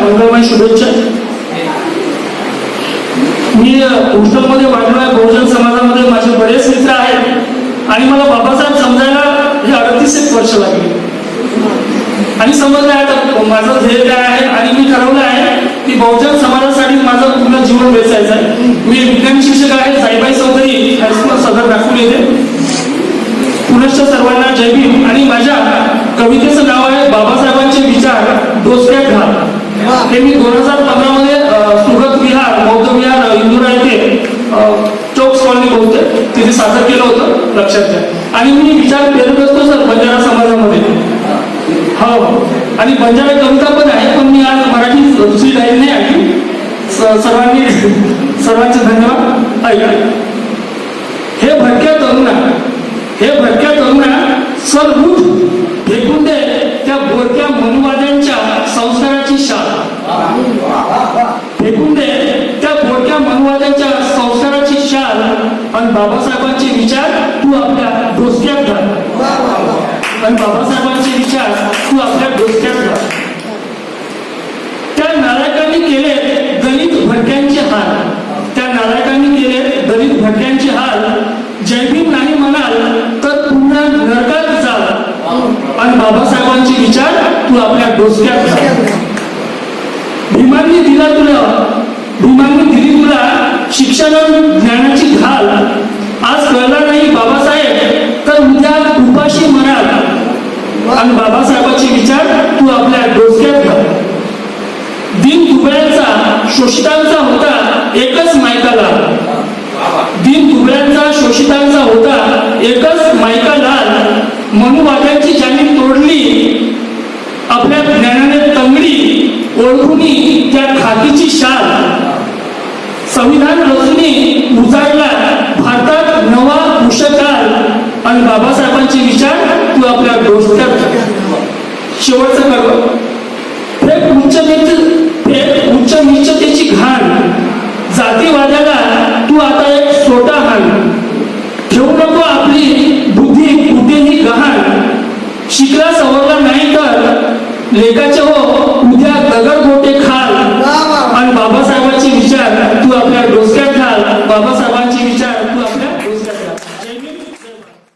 मंगलमय शुभेच्छा. मी हॉस्टेलमध्ये वाढलो आहे बहुजन समाजामध्ये माझे बरेच मित्र आहेत आणि मला बाबासाहेब समजायला हे अडतीस एक वर्ष लागली. आणि समजलं आहे आता माझं ध्येय काय आहे आणि मी ठरवलं आहे की बहुजन समाजासाठी माझं पूर्ण जीवन वेचायचं आहे. मी विज्ञान शिक्षक आहे साईबाई चौधरी हायस्कूल सदर दाखवून येते पुनश्च सर्वांना जय भीम. आणि माझ्या कवितेचं नाव आहे बाबासाहेबांचे विचार. डोसक्यात घाल हे मी दोन हजार पंधरा मध्ये सुरत विहार बौद्ध विहार इंदुरा येथे चौक कॉलनी बोलते तिथे सादर केलं होतं लक्षात घ्या. आणि मी विचार पेरत असतो सर बंजारा समाजामध्ये. हो. आणि बंजारा कविता पण आहे पण मी आज मराठी दुसरी लाईन नाही ऐकली. सर्वांनी सर्वांचे धन्यवाद. ऐका. हे भटक्या तरुणा हे भटक्या तरुणा सर उठ फेकून दे त्या बोरक्या मनुवाद संस्काराची शाल फेकून दे. त्या थोडक्या मनुवाद्यांच्या संसाराची शाल आणि बाबासाहेबांचे विचार तू आपल्या डोसक्यात घाल. आणि बाबासाहेबांचे विचार तू आपल्या डोसक्यात घाल. त्या नारायकांनी केले दलित भटक्यांचे हाल. त्या नारायकांनी केले दलित भटक्यांचे हाल. जयभीम नाही म्हणाल तर पुन्हा नरकात जाल. आणि बाबासाहेबांचे विचार तू आपल्या डोसक्यात घाल. भीमांनी दिला तुला. भीमांनी दिली तुला शिक्षण ज्ञानाची घाल आज कळला नाही बाबासाहेब तर उद्या उपाशी म्हणाल आणि बाबासाहेबांचे विचार तू आपल्या डोक्यात घाल. दिन दुबळ्यांचा शोषितांचा होता एकच मायकाला. दिन दुबळ्यांचा शोषितांचा होता एकच मायका लाल मनुवाद्यांची ज्यांनी तोडली. आपल्या ज्ञानाने तंगडी ओळखून त्या खातीची शाल. संविधान रचनी उजाडला भारतात नवा कृषकाल आणि बाबासाहेबांचे विचार तू आपल्या डोसक्यात शेवटचं कर. उच्च नीच उच्च नीचतेची घाण. जातीवाद्याला तू आता एक सोटा हाण. ठेवू नको आपली बुद्धी कुठेही गहाण. शिकला सवरला नाही तर लेखाचे हो